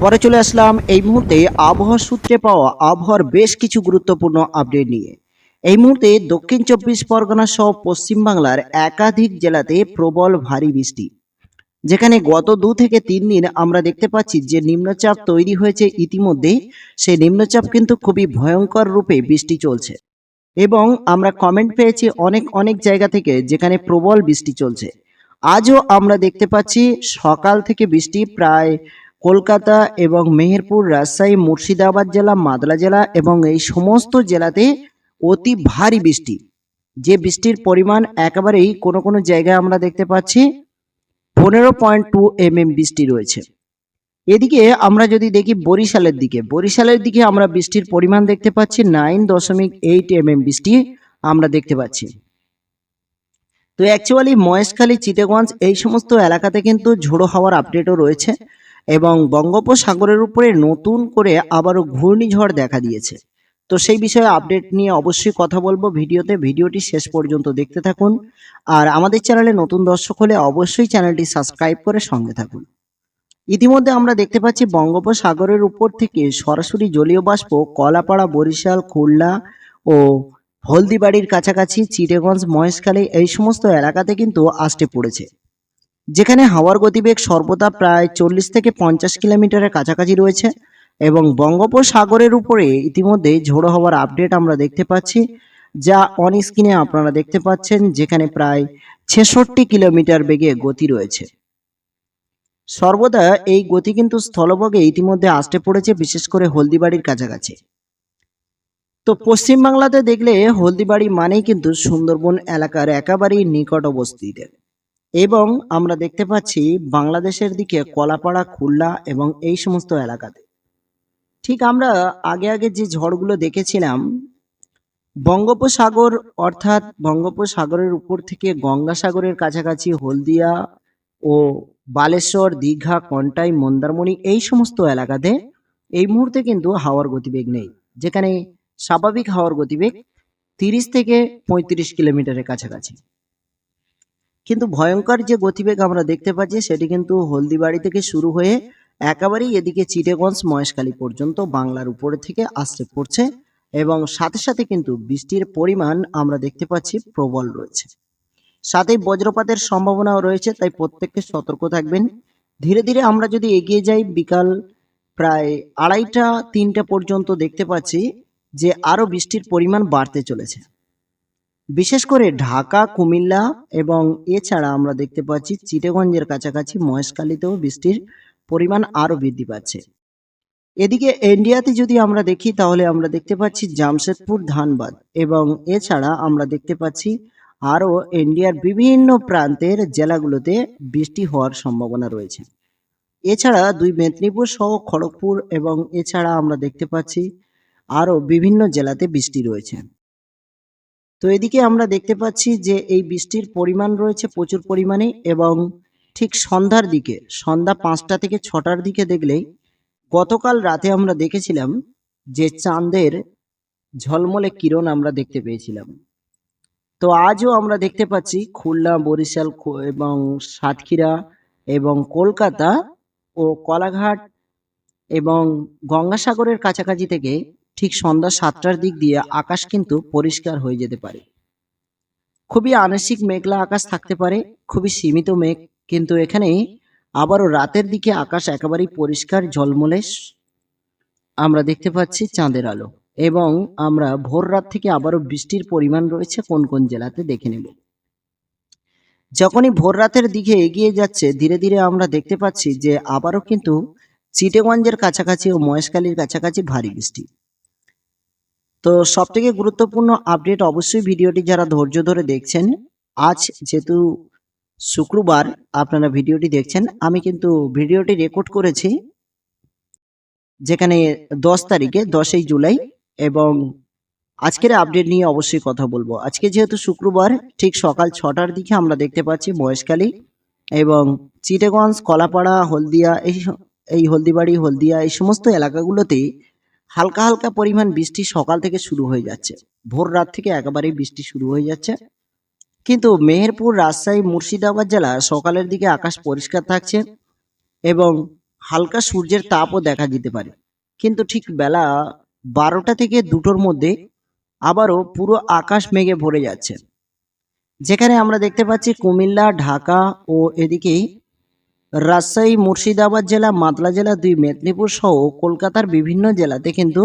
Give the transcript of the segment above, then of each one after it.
পরে চলে আসলাম এই মুহূর্তে আবহাওয়া সূত্রে পাওয়া আবহাওয়ার বেশ কিছু গুরুত্বপূর্ণ আপডেট নিয়ে। এই মুহূর্তে দক্ষিণ চব্বিশ পরগনা সহ পশ্চিমবাংলার একাধিক জেলাতে প্রবল ভারী বৃষ্টি। যেখানে গত দু থেকে তিন দিন আমরা দেখতে পাচ্ছি যে নিম্নচাপ তৈরি হয়েছে ইতিমধ্যে সেই নিম্নচাপ কিন্তু খুবই ভয়ঙ্কর রূপে বৃষ্টি চলছে। এবং আমরা কমেন্ট পেয়েছি অনেক অনেক জায়গা থেকে যেখানে প্রবল বৃষ্টি চলছে। আজও আমরা দেখতে পাচ্ছি সকাল থেকে বৃষ্টি প্রায় কলকাতা এবং মেহেরপুর, রাজশাহী, মুর্শিদাবাদ জেলা, মাদলা জেলা এবং এই সমস্ত জেলাতে অতি ভারী বৃষ্টি। যে বৃষ্টির পরিমাণ একেবারেই কোনো কোনো জায়গায় আমরা দেখতে পাচ্ছি, পনেরো পয়েন্ট টু এম এম বৃষ্টি রয়েছে। এদিকে আমরা যদি দেখি বরিশালের দিকে বরিশালের দিকে আমরা বৃষ্টির পরিমাণ দেখতে পাচ্ছি নাইন দশমিক এইট এম এম বৃষ্টি আমরা দেখতে পাচ্ছি। তো অ্যাকচুয়ালি মহেশখালী, চিটেগঞ্জ এই সমস্ত এলাকাতে কিন্তু ঝোড়ো হওয়ার আপডেটও রয়েছে। এবং বঙ্গোপসাগরের উপরে নতুন করে আবারও ঘূর্ণিঝড় দেখা দিয়েছে। তো সেই বিষয়ে আপডেট নিয়ে অবশ্যই কথা বলব ভিডিওতে। ভিডিওটি শেষ পর্যন্ত দেখতে থাকুন। আর আমাদের চ্যানেলে নতুন দর্শক হলে অবশ্যই চ্যানেলটি সাবস্ক্রাইব করে সঙ্গে থাকুন। ইতিমধ্যে আমরা দেখতে পাচ্ছি বঙ্গোপসাগরের উপর থেকে সরাসরি জলীয় বাষ্প কলাপাড়া, বরিশাল, খুলনা ও হলদিবাড়ির কাছাকাছি, চিটেগঞ্জ, মহেশখালী এই সমস্ত এলাকাতে কিন্তু আসতে পড়েছে। যেখানে হাওয়ার গতিবেগ সর্বদা প্রায় চল্লিশ থেকে পঞ্চাশ কিলোমিটারের কাছাকাছি রয়েছে এবং বঙ্গোপসাগরের উপরে ইতিমধ্যে ঝোড়ো হওয়ার আপডেট আমরা দেখতে পাচ্ছি, যা অন স্ক্রিনে আপনারা দেখতে পাচ্ছেন, যেখানে প্রায় ছেষট্টি কিলোমিটার বেগে গতি রয়েছে। সর্বদা এই গতি কিন্তু স্থলভাগে ইতিমধ্যে আসতে পড়েছে, বিশেষ করে হলদিবাড়ির কাছাকাছি। তো পশ্চিমবাংলাতে দেখলে হলদিবাড়ি মানেই কিন্তু সুন্দরবন এলাকার একেবারেই নিকট অবস্থিত। এবং আমরা দেখতে পাচ্ছি বাংলাদেশের দিকে কলাপাড়া, খুলনা এবং এই সমস্ত এলাকাতে। ঠিক আমরা আগে আগে যে ঝড়গুলো দেখেছিলাম, বঙ্গোপসাগর অর্থাৎ বঙ্গোপসাগরের উপর থেকে গঙ্গাসাগরের কাছাকাছি হলদিয়া ও বালেশ্বর, দীঘা, কন্টাই, মন্দারমণি এই সমস্ত এলাকাতে এই মুহূর্তে কিন্তু হাওয়ার গতিবেগ নেই। যেখানে স্বাভাবিক হাওয়ার গতিবেগ তিরিশ থেকে পঁয়ত্রিশ কিলোমিটারের কাছাকাছি। কিন্তু ভয়ঙ্কর যে গতিবেগ আমরা দেখতে পাচ্ছি, সেটি কিন্তু হলদিবাড়ি থেকে শুরু হয়ে একেবারেই এদিকে চিটেগঞ্জ, মহেশখালী পর্যন্ত বাংলার উপরে থেকে আসতে পড়ছে এবং সাথে সাথে কিন্তু বৃষ্টির পরিমাণ আমরা দেখতে পাচ্ছি প্রবল রয়েছে। সাথে বজ্রপাতের সম্ভাবনাও রয়েছে, তাই প্রত্যেককে সতর্ক থাকবেন। ধীরে ধীরে আমরা যদি এগিয়ে যাই, বিকাল প্রায় আড়াইটা, তিনটা পর্যন্ত দেখতে পাচ্ছি যে আরও বৃষ্টির পরিমাণ বাড়তে চলেছে। বিশেষ করে ঢাকা, কুমিল্লা এবং এছাড়া আমরা দেখতে পাচ্ছি চিটেগঞ্জের কাছাকাছি মহেশখালীতেও বৃষ্টির পরিমাণ আরও বৃদ্ধি পাচ্ছে। এদিকে ইন্ডিয়াতে যদি আমরা দেখি, তাহলে আমরা দেখতে পাচ্ছি জামশেদপুর, ধানবাদ এবং এছাড়া আমরা দেখতে পাচ্ছি আরও ইন্ডিয়ার বিভিন্ন প্রান্তের জেলাগুলোতে বৃষ্টি হওয়ার সম্ভাবনা রয়েছে। এছাড়া দুই মেদিনীপুর সহ খড়গপুর এবং এছাড়া আমরা দেখতে পাচ্ছি আরও বিভিন্ন জেলাতে বৃষ্টি রয়েছে। তো এদিকে আমরা দেখতে পাচ্ছি যে এই বৃষ্টির পরিমাণ রয়েছে প্রচুর পরিমাণে এবং ঠিক সন্ধ্যার দিকে, সন্ধ্যা পাঁচটা থেকে ছটার দিকে দেখলেই গতকাল রাতে আমরা দেখেছিলাম যে চাঁদের ঝলমলে কিরণ আমরা দেখতে পেয়েছিলাম। তো আজও আমরা দেখতে পাচ্ছি খুলনা, বরিশাল এবং সাতক্ষীরা এবং কলকাতা ও কলাঘাট এবং গঙ্গাসাগরের কাছাকাছি থেকে ঠিক সন্ধ্যা সাতটার দিক দিয়ে আকাশ কিন্তু পরিষ্কার হয়ে যেতে পারে। খুবই আংশিক মেঘলা আকাশ থাকতে পারে, খুবই সীমিত মেঘ, কিন্তু এখানে আবারও রাতের দিকে আকাশ একেবারেই পরিষ্কার, ঝলমলে আমরা দেখতে পাচ্ছি চাঁদের আলো। এবং আমরা ভোর রাত থেকে আবারও বৃষ্টির পরিমাণ রয়েছে কোন কোন জেলাতে দেখে নেব। যখনই ভোর রাতের দিকে এগিয়ে যাচ্ছে, ধীরে ধীরে আমরা দেখতে পাচ্ছি যে আবারও কিন্তু চিটেগঞ্জের কাছাকাছি ও মহেশখালীর কাছাকাছি ভারী বৃষ্টি। তো সব থেকে গুরুত্বপূর্ণ আপডেট অবশ্যই ভিডিওটি যারা ধৈর্য ধরে দেখছেন, আজ যেহেতু শুক্রবার আপনারা ভিডিওটি দেখছেন, আমি কিন্তু ভিডিওটি রেকর্ড করেছি, যেখানে দশ তারিখে, দশই জুলাই, এবং আজকের আপডেট নিয়ে অবশ্যই কথা বলব। আজকে যেহেতু শুক্রবার, ঠিক সকাল ছটার দিকে আমরা দেখতে পাচ্ছি মহেশখালী এবং চিটেগঞ্জ, কলাপাড়া, হলদিয়া, এই এই হলদিবাড়ি, হলদিয়া, এই সমস্ত এলাকাগুলোতে হালকা হালকা পরিমাণ বৃষ্টি সকাল থেকে শুরু হয়ে যাচ্ছে। ভোর রাত থেকে একেবারেই বৃষ্টি শুরু হয়ে যাচ্ছে। কিন্তু মেহেরপুর, রাজশাহী, মুর্শিদাবাদ জেলা সকালের দিকে আকাশ পরিষ্কার থাকছে এবং হালকা সূর্যের তাপও দেখা যেতে পারে। কিন্তু ঠিক বেলা বারোটা থেকে দুটোর মধ্যে আবারও পুরো আকাশ মেঘে ভরে যাচ্ছে। যেখানে আমরা দেখতে পাচ্ছি কুমিল্লা, ঢাকা ও এদিকে রাজশাহী, মুর্শিদাবাদ জেলা মাতলা জেলা দুই, মেদিনীপুর সহ কলকাতার বিভিন্ন জেলাতে কিন্তু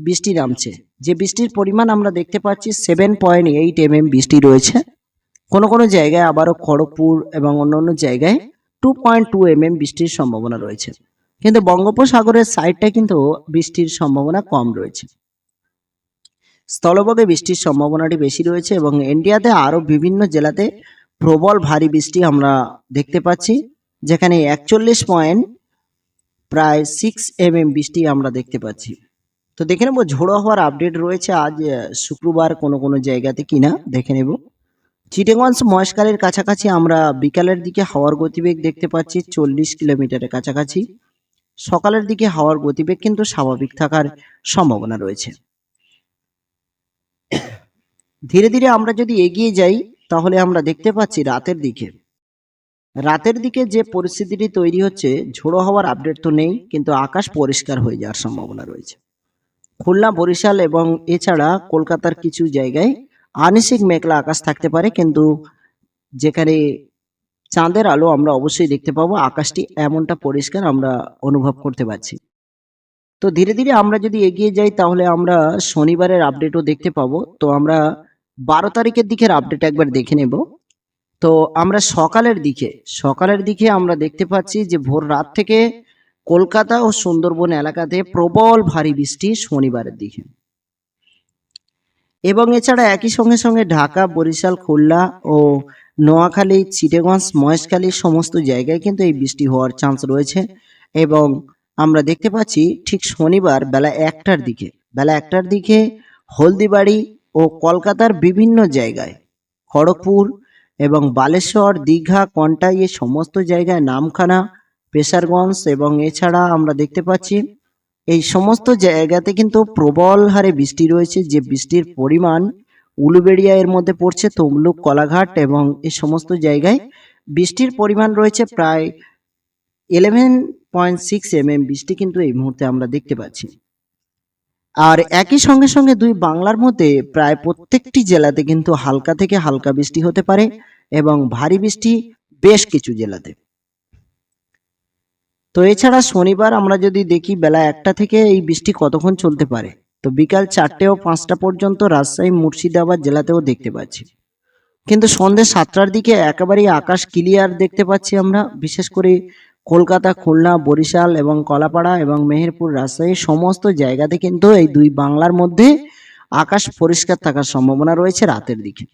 বৃষ্টি নামছে। যে বৃষ্টির পরিমাণ আমরা দেখতে পাচ্ছি seven point eight M M বৃষ্টি রয়েছে। কোনো কোনো জায়গায় আবারও খড়গপুর এবং অন্য অন্য জায়গায় two point two M M বৃষ্টির সম্ভাবনা রয়েছে। কিন্তু বঙ্গোপসাগরের সাইডটা কিন্তু বৃষ্টির সম্ভাবনা কম রয়েছে। স্থলভাগে বৃষ্টির সম্ভাবনাটি বেশি রয়েছে এবং ইন্ডিয়াতে আরও বিভিন্ন জেলাতে প্রবল ভারী বৃষ্টি আমরা দেখতে পাচ্ছি। যেখানে একচল্লিশ পয়েন্ট প্রায় সিক্স এম এম বৃষ্টি আমরা দেখতে পাচ্ছি। তো দেখে নেব, ঝোড়ো হওয়ার আপডেট রয়েছে আজ শুক্রবার কোনো কোনো জায়গাতে কিনা, দেখে নেব। চিটেগঞ্জ মহেশকালের কাছাকাছি আমরা বিকালের দিকে হাওয়ার গতিবেগ দেখতে পাচ্ছি, চল্লিশ কিলোমিটারের কাছাকাছি। সকালের দিকে হাওয়ার গতিবেগ কিন্তু স্বাভাবিক থাকার সম্ভাবনা রয়েছে। ধীরে ধীরে আমরা যদি এগিয়ে যাই, তাহলে আমরা দেখতে পাচ্ছি রাতের দিকে রাতের দিকে যে পরিস্থিতিটি তৈরি হচ্ছে, ঝোড়ো হওয়ার আপডেট তো নেই, কিন্তু আকাশ পরিষ্কার হয়ে যাওয়ার সম্ভাবনা রয়েছে। খুলনা, বরিশাল এবং এছাড়া কলকাতার কিছু জায়গায় আনিসিক মেঘলা আকাশ থাকতে পারে, কিন্তু যেখানে চাঁদের আলো আমরা অবশ্যই দেখতে পাবো, আকাশটি এমনটা পরিষ্কার আমরা অনুভব করতে পারছি। তো ধীরে ধীরে আমরা যদি এগিয়ে যাই, তাহলে আমরা শনিবারের আপডেটও দেখতে পাবো। তো আমরা বারো তারিখের দিকের আপডেট একবার দেখে নেব। তো আমরা সকালের দিকে সকালের দিকে আমরা দেখতে পাচ্ছি যে ভোর রাত থেকে কলকাতা ও সুন্দরবন এলাকাতে প্রবল ভারী বৃষ্টি শনিবারের দিকে। এবং এছাড়া একই সঙ্গে সঙ্গে ঢাকা, বরিশাল, খুলনা ও নোয়াখালী চিটেগঞ্জ মহেশখালী সমস্ত জায়গায় কিন্তু এই বৃষ্টি হওয়ার চান্স রয়েছে। এবং আমরা দেখতে পাচ্ছি ঠিক শনিবার বেলা একটার দিকে, বেলা একটার দিকে হলদিবাড়ি ও কলকাতার বিভিন্ন জায়গায়, খড়গপুর এবং বালেশ্বর, দীঘা, কন্টাই এই সমস্ত জায়গায় নামখানা, পেশারগঞ্জ এবং এছাড়া আমরা দেখতে পাচ্ছি, এই সমস্ত জায়গাতে কিন্তু প্রবল হারে বৃষ্টি রয়েছে, যে বৃষ্টির পরিমাণ উলুবেড়িয়া এর মধ্যে পড়ছে, তমলুক, কলাঘাট এবং এই সমস্ত জায়গায় বৃষ্টির পরিমাণ রয়েছে প্রায় ইলেভেন পয়েন্ট সিক্স এম বৃষ্টি কিন্তু এই মুহূর্তে আমরা দেখতে পাচ্ছি। আর একই সঙ্গে সঙ্গে দুই বাংলার মধ্যে প্রায় প্রত্যেকটি জেলাতে কিন্তু হালকা থেকে হালকা বৃষ্টি হতে পারে এবং ভারী বৃষ্টি বেশ কিছু জেলাতে। তো এছাড়া শনিবার আমরা যদি দেখি বেলা একটা থেকে এই বৃষ্টি কতক্ষণ চলতে পারে, তো বিকাল চারটে ও পাঁচটা পর্যন্ত রাজশাহী, মুর্শিদাবাদ জেলাতেও দেখতে পাচ্ছি। কিন্তু সন্ধ্যে সাতটার দিকে একেবারেই আকাশ ক্লিয়ার দেখতে পাচ্ছি আমরা, বিশেষ করে কলকাতা, খুলনা, বরিশাল এবং কলাপাড়া এবং মেহেরপুর রাজশাহী সমস্ত জায়গাতে কিন্তু এই দুই বাংলার মধ্যে আকাশ পরিষ্কার থাকার সম্ভাবনা রয়েছে রাতের দিকে।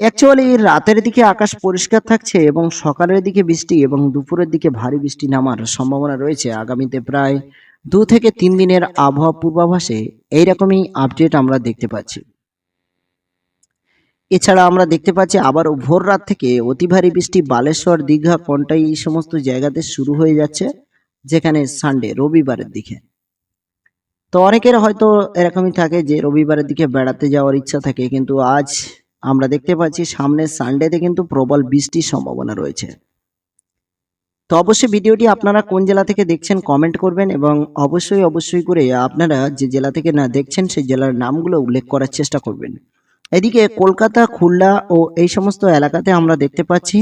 অ্যাকচুয়ালি রাতের দিকে আকাশ পরিষ্কার থাকছে এবং সকালের দিকে বৃষ্টি এবং দুপুরের দিকে ভারী বৃষ্টি নামার সম্ভাবনা রয়েছে। আগামীতে প্রায় দু থেকে তিন দিনের আবহাওয়া পূর্বাভাসে এইরকমই আপডেট আমরা দেখতে পাচ্ছি। এছাড়া আমরা দেখতে পাচ্ছি আবারও ভোর রাত থেকে অতি ভারী বৃষ্টি, বালেশ্বর, দীঘা কন্টাই এই সমস্ত জায়গাতে শুরু হয়ে যাচ্ছে, যেখানে সানডে রবিবারের দিকে। তো অনেকের হয়তো এরকমই থাকে যে রবিবারের দিকে বেড়াতে যাওয়ার ইচ্ছা থাকে, কিন্তু আজ আমরা দেখতে পাচ্ছি সামনের সানডেতে কিন্তু প্রবল বৃষ্টির সম্ভাবনা রয়েছে। তো অবশ্যই ভিডিওটি আপনারা কোন জেলা থেকে দেখছেন কমেন্ট করবেন এবং অবশ্যই অবশ্যই করে আপনারা যে জেলা থেকে না দেখছেন, সেই জেলার নামগুলো উল্লেখ করার চেষ্টা করবেন। এদিকে কলকাতা, খুলনা ও এই সমস্ত এলাকাতে আমরা দেখতে পাচ্ছি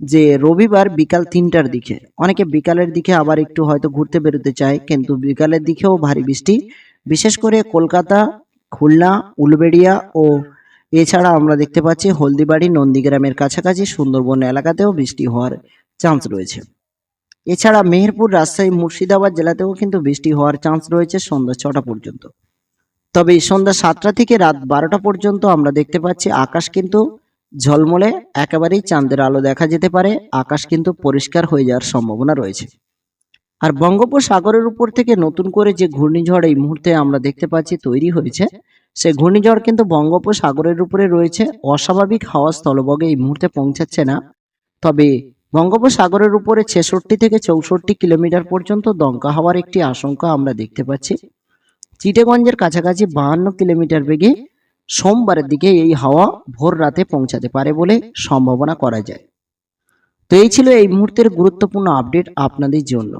যে রবিবার বিকাল তিনটার দিকে, অনেকে বিকালের দিকে আবার একটু হয়তো ঘুরতে বেরোতে চায়, কিন্তু বিকালের দিকেও ভারী বৃষ্টি। বিশেষ করে কলকাতা, খুলনা, উলবেড়িয়া ও এছাড়া আমরা দেখতে পাচ্ছি হলদিবাড়ি, নন্দীগ্রামের কাছাকাছি সুন্দরবন এলাকাতেও বৃষ্টি হওয়ার চান্স রয়েছে। এছাড়া মেহেরপুর, রাজশাহী, মুর্শিদাবাদ জেলাতেও কিন্তু বৃষ্টি হওয়ার চান্স রয়েছে সন্ধ্যা ছটা পর্যন্ত। তবে সন্ধ্যা সাতটা থেকে রাত বারোটা পর্যন্ত আমরা দেখতে পাচ্ছি আকাশ কিন্তু ঝলমলে, একেবারেই চাঁদের আলো দেখা যেতে পারে, আকাশ কিন্তু পরিষ্কার হয়ে যাওয়ার সম্ভাবনা রয়েছে। আর বঙ্গোপসাগরের উপর থেকে নতুন করে যে ঘূর্ণিঝড় এই মুহূর্তে আমরা দেখতে পাচ্ছি তৈরি হয়েছে সেই ঘূর্ণিঝড় কিন্তু বঙ্গোপসাগরের উপরে রয়েছে, অস্বাভাবিক হাওয়া স্থলবগে এই মুহূর্তে পৌঁছাচ্ছে না। তবে বঙ্গোপসাগরের উপরে ছেষট্টি থেকে চৌষট্টি কিলোমিটার পর্যন্ত দমকা হওয়ার একটি আশঙ্কা আমরা দেখতে পাচ্ছি। চিটেগঞ্জের কাছাকাছি বাহান্ন কিলোমিটার বেগে সোমবারের দিকে এই হাওয়া ভোর রাতে পৌঁছাতে পারে বলে সম্ভাবনা করা যায়। তো এই ছিল এই মুহূর্তের গুরুত্বপূর্ণ আপডেট আপনাদের জন্য।